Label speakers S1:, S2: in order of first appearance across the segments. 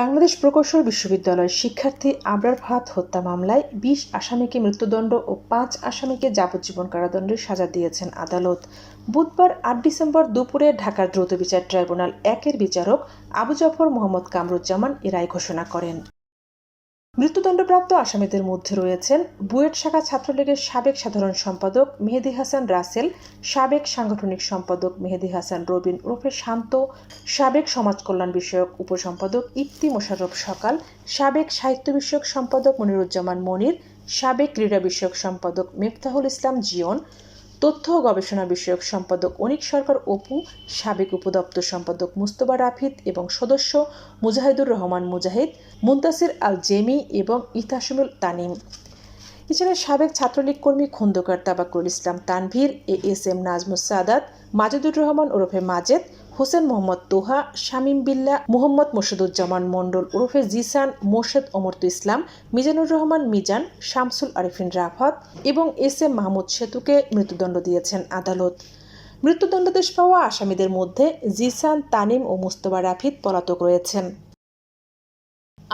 S1: বাংলাদেশ প্রকৌশল বিশ্ববিদ্যালয়ের শিক্ষার্থী আবরার ফাহাদ হত্যা মামলায় বিশ আসামিকে মৃত্যুদণ্ড ও পাঁচ আসামিকে যাবজ্জীবন কারাদণ্ডের সাজা দিয়েছেন আদালত। বুধবার আট ডিসেম্বর দুপুরে ঢাকার দ্রুত বিচার ট্রাইব্যুনাল একের বিচারক আবু জাফর মোহাম্মদ কামরুজ্জামান এ রায় ঘোষণা করেন। মৃত্যুদণ্ডপ্রাপ্ত আসামিদের মধ্যে রয়েছেন বুয়েট শাখা ছাত্রলীগের সাবেক সাধারণ সম্পাদক মেহেদি হাসান রাসেল, সাবেক সাংগঠনিক সম্পাদক মেহেদি হাসান রবিন ওরফে শান্ত, সাবেক সমাজ কল্যাণ বিষয়ক উপসম্পাদক ইফতি মোশাররফ সকাল, সাবেক সাহিত্য বিষয়ক সম্পাদক মনিরুজ্জামান মনির, সাবেক ক্রীড়া বিষয়ক সম্পাদক মেফতাহুল ইসলাম জিয়ন তথ্য ও গবেষণা বিষয়ক সম্পাদক অনিক সরকার, অপু, সাবেক উপদপ্তর সম্পাদক মুস্তবা রাফিদ এবং সদস্য মুজাহিদুর রহমান মুজাহিদ, মুন্তাসির আল জেমি এবং ইতাসুমুল তানিম। এছাড়া সাবেক ছাত্রলীগ কর্মী Khondokar Tabakul Islam Tanvir, A S M Nazmus Sadat, Majedur Rahman ওরফে মাজেদ হোসেন মোহাম্মদ তোহা, শামীম বিল্লা, মোহাম্মদ মোর্শেদুজ্জামান মণ্ডল ওরফে জিসান, মোর্শেদ অমর্ত ইসলাম, মিজানুর রহমান মিজান, শামসুল আরিফিন রাফাত এবং এস এম মাহমুদ সেতুকে মৃত্যুদণ্ড দিয়েছেন আদালত। মৃত্যুদণ্ডাদেশ পাওয়া আসামিদের মধ্যে জিসান, তানিম ও মুস্তফা রাফিদ পলাতক রয়েছেন।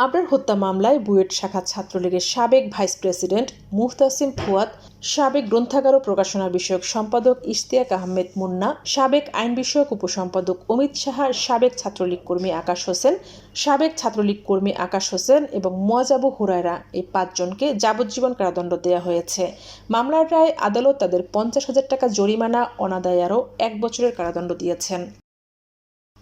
S1: আবরার হত্যা মামলায় বুয়েট শাখা ছাত্রলীগের সাবেক ভাইস প্রেসিডেন্ট মুহতাসিম ফুয়াদ সাবেক গ্রন্থাগার ও প্রকাশনা বিষয়ক সম্পাদক ইশতিয়াক আহমেদ মুন্না, সাবেক আইন বিষয়ক উপসম্পাদক অমিত সাহার সাবেক ছাত্রলীগ কর্মী আকাশ হোসেন, সাবেক ছাত্রলীগ কর্মী আকাশ হোসেন এবং মোয়াজাবু হুরায়রা এই পাঁচজনকে যাবজ্জীবন কারাদণ্ড দেওয়া হয়েছে। মামলার রায় আদালত তাদের পঞ্চাশ হাজার টাকা জরিমানা, অনাদায় আরও এক বছরের কারাদণ্ড দিয়েছেন।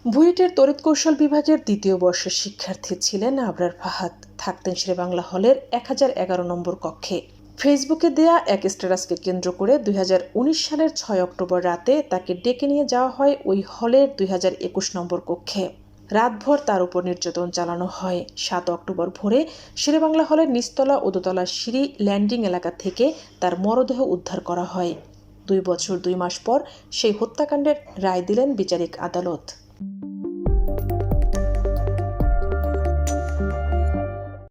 S1: বুয়েটের তড়িৎ কৌশল বিভাগের দ্বিতীয় বর্ষের শিক্ষার্থী ছিলেন আবরার ফাহাদ। থাকতেন শেরেবাংলা হলের এক হাজার এগারো নম্বর কক্ষে। ফেসবুকে দেয়া এক স্ট্যাটাসকে কেন্দ্র করে দুই হাজার উনিশ সালের ছয় অক্টোবর রাতে তাকে ডেকে নিয়ে যাওয়া হয় ওই হলের দুই হাজার একুশ নম্বর কক্ষে। রাতভর তার উপর নির্যাতন চালানো হয়। সাত অক্টোবর ভোরে শেরেবাংলা হলের নিচতলা ও দোতলা সিঁড়ি ল্যান্ডিং এলাকা থেকে তার মরদেহ উদ্ধার করা হয়। দুই বছর দুই মাস পর সেই হত্যাকাণ্ডের রায় দিলেন বিচারিক আদালত।